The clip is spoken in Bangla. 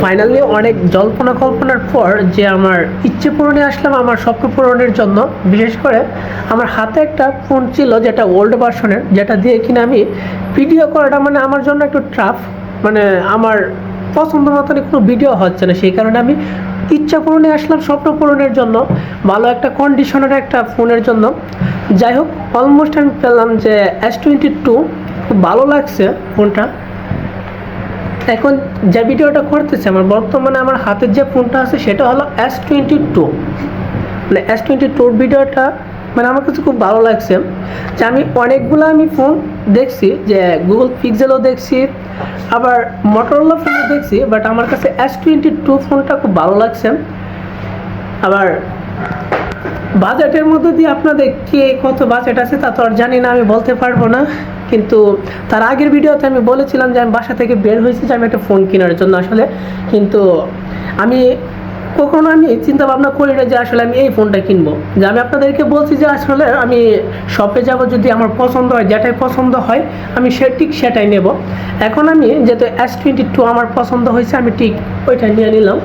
ফাইনালি অনেক জল্পনা কল্পনার পর যে আমার ইচ্ছে পূরণে আসলাম আমার স্বপ্ন পূরণের জন্য। বিশেষ করে আমার হাতে একটা ফোন ছিল যেটা ওল্ড ভার্সনের যেটা দিয়ে কিনা আমি ভিডিও করাটা মানে আমার জন্য একটু ট্রাফ মানে আমার পছন্দ মতন কোনো ভিডিও হচ্ছে না। সেই কারণে আমি ইচ্ছা পূরণে আসলাম স্বপ্ন পূরণের জন্য, ভালো একটা কন্ডিশনের একটা ফোনের জন্য। যাই হোক অলমোস্ট আমি পেলাম যে এস টোয়েন্টি টু খুব ভালো লাগছে ফোনটা এখন যে ভিডিওটা করতেছে, আমার বর্তমানে আমার হাতের যে ফোনটা আছে, সেটা হলো এস টোয়েন্টি টু মানে এস টোয়েন্টি টুর ভিডিওটা মানে আমার কাছে খুব ভালো লাগছে যে আমি অনেকগুলো আমি ফোন দেখছি, যে গুগল পিক্সেলও দেখছি, আবার মোটরোলা ফোনও দেখছি বাট আমার কাছে এস টোয়েন্টি টু ফোনটা খুব ভালো লাগছে। আবার বাজেটের মধ্যে দিয়ে আপনাদের কে কত বাজেট আছে তা তো আর জানি না, আমি বলতে পারব না। কিন্তু তার আগের ভিডিওতে আমি বলেছিলাম যে আমি বাসা থেকে বের হয়েছি যে আমি একটা ফোন কেনার জন্য আসলে। কিন্তু আমি কখনো আমি চিন্তা ভাবনা করি না যে আসলে আমি এই ফোনটা কিনবো। যে আমি আপনাদেরকে বলছি যে আসলে আমি শপে যাব, যদি আমার পছন্দ হয়, যেটাই পছন্দ হয়, আমি সে ঠিক সেটাই নেব। এখন আমি যেহেতু এস টোয়েন্টি টু আমার পছন্দ হয়েছে, আমি ঠিক ওইটা নিয়ে নিলাম।